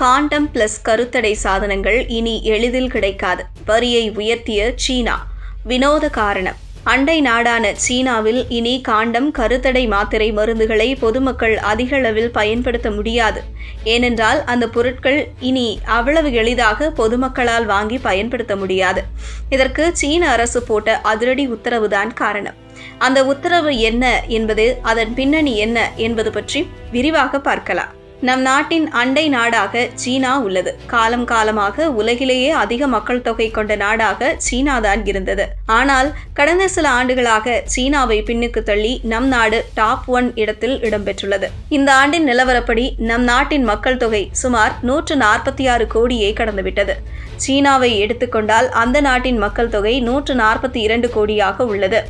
காண்டம் plus கருத்தடை சாதனங்கள் இனி எளிதில் கிடைக்காது. வரியை உயர்த்திய சீனா. வினோத காரணம். அண்டை நாடான சீனாவில் இனி காண்டம் கருத்தடை மாத்திரை மருந்துகளை பொதுமக்கள் அதிகளவில் பயன்படுத்த முடியாது. ஏனென்றால் அந்த பொருட்கள் இனி அவ்வளவு எளிதாக பொதுமக்களால் வாங்கி பயன்படுத்த முடியாது. இதற்கு சீன அரசு போட்ட அதிரடி உத்தரவுதான் காரணம். அந்த உத்தரவு என்ன என்பது அதன் பின்னணி என்ன என்பது பற்றி விரிவாக பார்க்கலாம். நம் நாட்டின் அண்டை நாடாக சீனா உள்ளது. காலம் காலமாக உலகிலேயே அதிக மக்கள் தொகை கொண்ட நாடாக சீனா தான் இருந்தது. ஆனால் கடந்த சில ஆண்டுகளாக சீனாவை பின்னுக்கு தள்ளி நம் நாடு டாப் ஒன் இடத்தில் இடம்பெற்றுள்ளது. இந்த ஆண்டின் நிலவரப்படி நம் நாட்டின் மக்கள் தொகை சுமார் நூற்று நாற்பத்தி ஆறு கோடியை கடந்துவிட்டது. சீனாவை எடுத்துக்கொண்டால் அந்த நாட்டின் மக்கள் தொகை நூற்று நாற்பத்தி இரண்டு கோடியாக உள்ளது.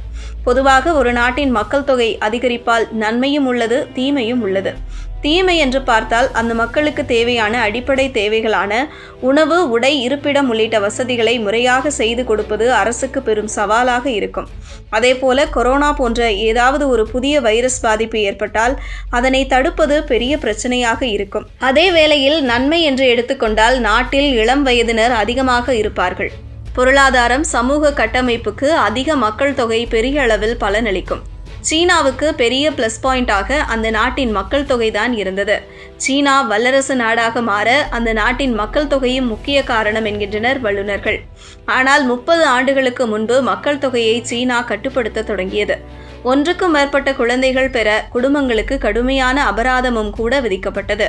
பொதுவாக ஒரு நாட்டின் மக்கள் தொகை அதிகரிப்பால் நன்மையும் உள்ளது தீமையும் உள்ளது. தீமை என்று பார்த்தால் அந்த மக்களுக்கு தேவையான அடிப்படை தேவைகளான உணவு உடை இருப்பிடம் உள்ளிட்ட வசதிகளை முறையாக செய்து கொடுப்பது அரசுக்கு பெரும் சவாலாக இருக்கும். அதேபோல கொரோனா போன்ற ஏதாவது ஒரு புதிய வைரஸ் பாதிப்பு ஏற்பட்டால் அதனை தடுப்பது பெரிய பிரச்சனையாக இருக்கும். அதே வேளையில் நன்மை என்று எடுத்துக்கொண்டால் நாட்டில் இளம் வயதினர் அதிகமாக இருப்பார்கள். பொருளாதாரம் சமூக கட்டமைப்புக்கு அதிக மக்கள் தொகை பெரிய அளவில் பலனளிக்கும். சீனாவுக்கு பெரிய பிளஸ் பாயிண்டாக அந்த நாட்டின் மக்கள் தொகைதான் இருந்தது. சீனா வல்லரசு நாடாக மாற அந்த நாட்டின் மக்கள் தொகையும் முக்கிய காரணம் என்கின்றனர் வல்லுநர்கள். ஆனால் முப்பது ஆண்டுகளுக்கு முன்பு மக்கள் தொகையை சீனா கட்டுப்படுத்த தொடங்கியது. ஒன்றுக்கும் மேற்பட்ட குழந்தைகள் பெற குடும்பங்களுக்கு கடுமையான அபராதமும் கூட விதிக்கப்பட்டது.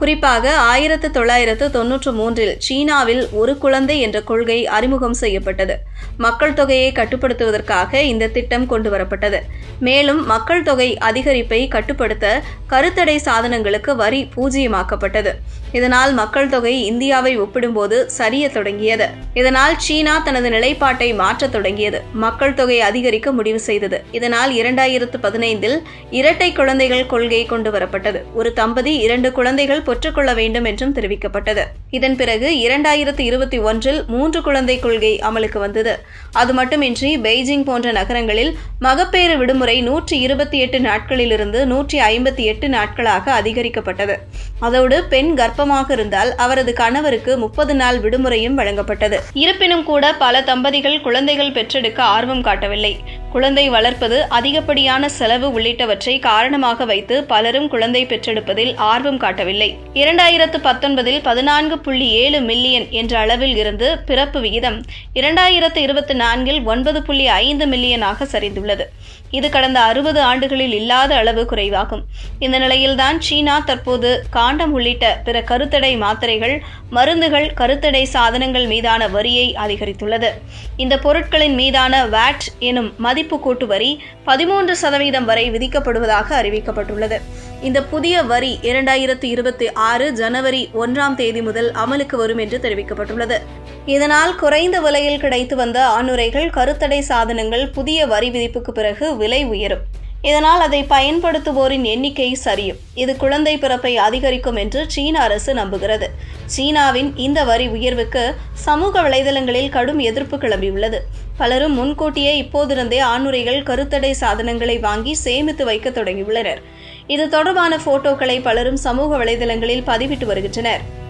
குறிப்பாக ஆயிரத்து தொள்ளாயிரத்து தொன்னூற்று மூன்றில் சீனாவில் ஒரு குழந்தை என்ற கொள்கை அறிமுகம் செய்யப்பட்டது. மக்கள் தொகையை கட்டுப்படுத்துவதற்காக இந்த திட்டம் கொண்டு வரப்பட்டது மேலும் மக்கள் தொகை அதிகரிப்பை கட்டுப்படுத்த கருத்தடை சாதனங்களுக்கு வரி பூஜ்ஜியமாக்கப்பட்டது. இதனால் மக்கள் தொகை இந்தியாவை ஒப்பிடும்போது சரிய தொடங்கியது. இதனால் சீனா தனது நிலைப்பாட்டை மாற்றத் தொடங்கியது. மக்கள் தொகை அதிகரிக்க முடிவு செய்தது. இதனால் இரண்டாயிரத்து பதினைந்தில் இரட்டை குழந்தைகள் கொள்கை கொண்டு வரப்பட்டது ஒரு தம்பதி இரண்டு குழந்தைகள் பெற்றுக்கொள்ள வேண்டும் என்றும் தெரிவிக்கப்பட்டது. இதன் பிறகு இரண்டாயிரத்து இருபத்தி ஒன்றில் மூன்று குழந்தை கொள்கை அமலுக்கு வந்தது. அது மட்டுமின்றி பெய்ஜிங் போன்ற நகரங்களில் மகப்பேறு விடுமுறை நூற்றி இருபத்தி எட்டு நாட்களிலிருந்து நூற்றி ஐம்பத்தி எட்டு நாட்களாக அதிகரிக்கப்பட்டது. அதோடு பெண் கர்ப்பமாக இருந்தால் அவரது கணவருக்கு முப்பது நாள் விடுமுறையும் வழங்கப்பட்டது. இருப்பினும் கூட பல தம்பதிகள் குழந்தைகள் பெற்றெடுக்க ஆர்வம் காட்டவில்லை. குழந்தை வளர்ப்பது அதிகப்படியான செலவு உள்ளிட்டவற்றை காரணமாக வைத்து பலரும் குழந்தை பெற்றெடுப்பதில் ஆர்வம் காட்டவில்லை. இரண்டாயிரத்து பத்தொன்பதில் பதினான்கு புள்ளி ஏழு மில்லியன் என்ற அளவில் இருந்து பிறப்பு விகிதம் இரண்டாயிரத்து இருபத்தி நான்கில் ஒன்பது புள்ளி ஐந்து மில்லியனாக சரிந்துள்ளது. இது கடந்த அறுபது ஆண்டுகளில் இல்லாத அளவு குறைவாகும். இந்த நிலையில்தான் சீனா தற்போது காண்டம் உள்ளிட்ட பிற கருத்தடை மாத்திரைகள் மருந்துகள் கருத்தடை சாதனங்கள் மீதான வரியை அதிகரித்துள்ளது. இந்த பொருட்களின் மீதான வாட் எனும் மதிப்பு கூட்டு வரி பதிமூன்று சதவீதம் வரை விதிக்கப்படுவதாக அறிவிக்கப்பட்டுள்ளது. இந்த புதிய வரி இரண்டாயிரத்து இருபத்தி ஆறு ஜனவரி ஒன்றாம் தேதி முதல் அமலுக்கு வரும் என்று தெரிவிக்கப்பட்டுள்ளது. இதனால் குறைந்த விலையில் கிடைத்து வந்த ஆணுரைகள் கருத்தடை சாதனங்கள் புதிய வரி விதிப்புக்கு பிறகு விலை உயரும். இதனால் அதை பயன்படுத்துவோரின் எண்ணிக்கை சரியும். இது குழந்தை பிறப்பை அதிகரிக்கும் என்று சீன அரசு நம்புகிறது. சீனாவின் இந்த வரி உயர்வுக்கு சமூக வலைதளங்களில் கடும் எதிர்ப்பு கிளம்பியுள்ளது. பலரும் முன்கூட்டியே இப்போதிருந்தே ஆணுரைகள் கருத்தடை சாதனங்களை வாங்கி சேமித்து வைக்க தொடங்கியுள்ளனர். இது தொடர்பான போட்டோக்களை பலரும் சமூக வலைதளங்களில் பதிவிட்டு வருகின்றனர்.